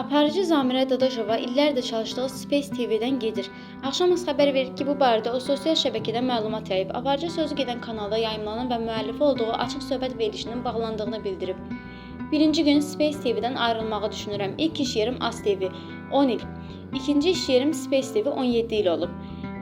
Aparıcı Zamirə Dadaşova illərdir çalışdığı Space TV-dən gedir. Axşamız xəbər verir ki, bu barədə o sosial şəbəkədə məlumat yayıb. Aparıcı sözü gedən kanalda yayımlanan və müəllifi olduğu açıq söhbət verilişinin bağlandığını bildirib. Birinci gün Space TV-dən ayrılmağı düşünürəm. İlk iş yerim As TV 10 il. İkinci iş yerim Space TV 17 il olub.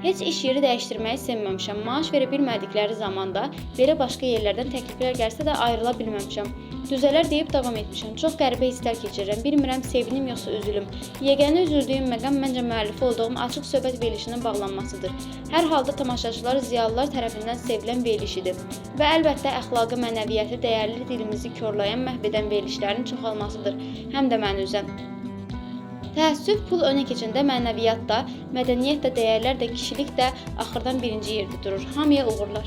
Heç iş yeri dəyişdirməyi sevməmişəm. Maaş verə bilmədikləri zamanda belə başqa yerlərdən təkliflər gəlsə də ayrıla bilməmişəm. Düzələr deyib davam etmişəm. Çox qəribə hisslər keçirirəm. Bilmirəm sevinim yoxsa üzülüm. Yeganə üzüldüyüm məqam məncə müəllifi olduğum açıq söhbət verilişinin bağlanmasıdır. Hər halda tamaşaçılar ziyalılar tərəfindən sevilən verilişidir və əlbəttə əxlaqı, mənəviyyəti, dəyərli dilimizi korlayan, məhv edən verilişlərin çoxalmasıdır. Həm də məni üzən. Təəssüf pul önə keçəndə mənəviyyat da, mədəniyyət də, dəyərlər də, kişilik də axırdan birinci yerdə durur. Hamıya uğurlar.